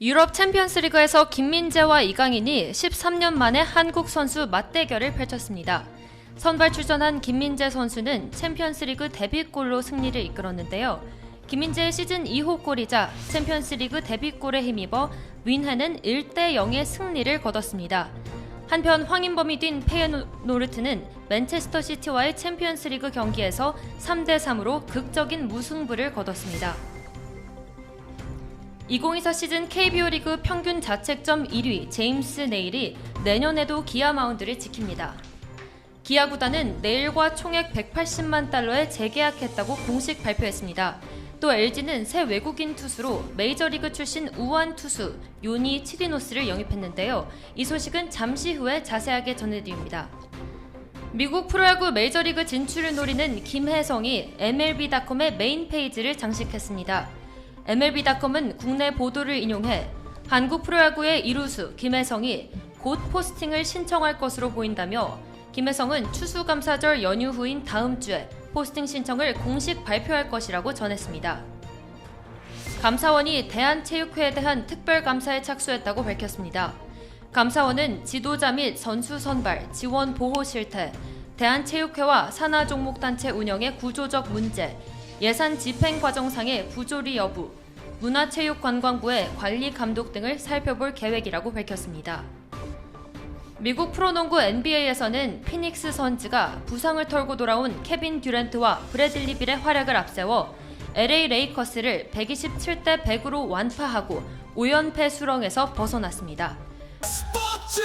유럽 챔피언스리그에서 김민재와 이강인이 13년 만에 한국 선수 맞대결을 펼쳤습니다. 선발 출전한 김민재 선수는 챔피언스리그 데뷔골로 승리를 이끌었는데요. 김민재의 시즌 2호 골이자 챔피언스리그 데뷔골에 힘입어 윈해는 1대 0의 승리를 거뒀습니다. 한편 황인범이 뛴 페예노르트는 맨체스터 시티와의 챔피언스리그 경기에서 3대 3으로 극적인 무승부를 거뒀습니다. 2024 시즌 KBO 리그 평균 자책점 1위 제임스 네일이 내년에도 기아 마운드를 지킵니다. 기아 구단은 네일과 총액 180만 달러에 재계약했다고 공식 발표했습니다. 또 LG는 새 외국인 투수로 메이저리그 출신 우완 투수 요니 치리노스를 영입했는데요. 이 소식은 잠시 후에 자세하게 전해드립니다. 미국 프로야구 메이저리그 진출을 노리는 김혜성이 MLB.com의 메인 페이지를 장식했습니다. MLB.com은 국내 보도를 인용해 한국 프로야구의 이루수 김혜성이 곧 포스팅을 신청할 것으로 보인다며 김혜성은 추수감사절 연휴 후인 다음 주에 포스팅 신청을 공식 발표할 것이라고 전했습니다. 감사원이 대한체육회에 대한 특별감사에 착수했다고 밝혔습니다. 감사원은 지도자 및 선수 선발, 지원 보호 실태, 대한체육회와 산하 종목 단체 운영의 구조적 문제, 예산 집행 과정상의 부조리 여부, 문화체육관광부의 관리 감독 등을 살펴볼 계획이라고 밝혔습니다. 미국 프로농구 NBA에서는 피닉스 선즈가 부상을 털고 돌아온 케빈 듀란트와 브래들리 빌의 활약을 앞세워 LA 레이커스를 127대 100으로 완파하고 5연패 수렁에서 벗어났습니다. 스포츠